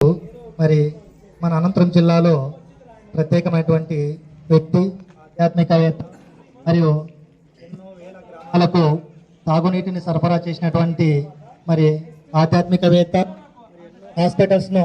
మరి మన అనంతపురం జిల్లాలో ప్రత్యేకమైనటువంటి వ్యక్తి ఆధ్యాత్మికవేత్త మరియు గ్రామాలకు తాగునీటిని సరఫరా చేసినటువంటి మరి ఆధ్యాత్మికవేత్త హాస్పిటల్స్ను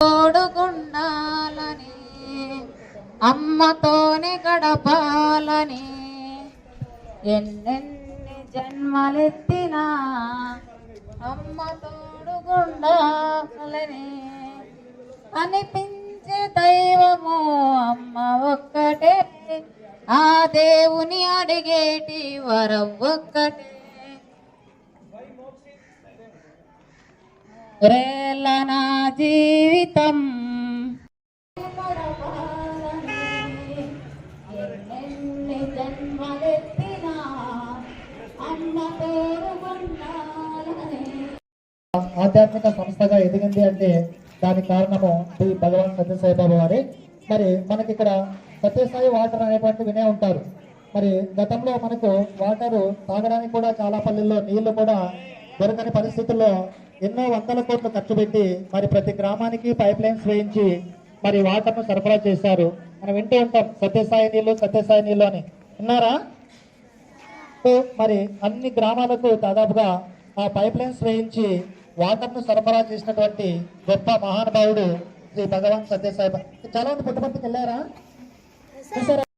తోడుగుండాలని అమ్మతోనే గడపాలని ఎన్నెన్ని జన్మలెత్తినా అమ్మ తోడుగుండాలని అనిపించే దైవము అమ్మ ఒక్కటే. ఆ దేవుని అడిగేటి వరం ఒక్కటే. రేల నా జీవితం. ఆధ్యాత్మిక సంస్థగా ఎదిగింది అంటే దానికి కారణము శ్రీ భగవాన్ సత్యసాయి బాబా వారి. మరి మనకి ఇక్కడ సత్యసాయి వాటర్ అనేటువంటి వినే ఉంటారు. మరి గతంలో మనకు వాటరు తాగడానికి కూడా చాలా పల్లెల్లో నీళ్ళు కూడా దొరకని పరిస్థితుల్లో ఎన్నో వందల కోట్లు ఖర్చు పెట్టి మరి ప్రతి గ్రామానికి పైప్ లైన్స్ వేయించి మరి వాటర్ను సరఫరా చేశారు. మనం వింటూ ఉంటాం సత్యసాయి నీళ్ళు సత్యసాయి నీళ్ళు అని. విన్నారా? మరి అన్ని గ్రామాలకు దాదాపుగా ఆ పైప్ లైన్స్ వేయించి వాటర్ను సరఫరా చేసినటువంటి గొప్ప మహానుభావుడు శ్రీ భగవాన్ సత్యసాయి చాలా మంది పుట్టపర్తికి వెళ్ళారా? చూసారా?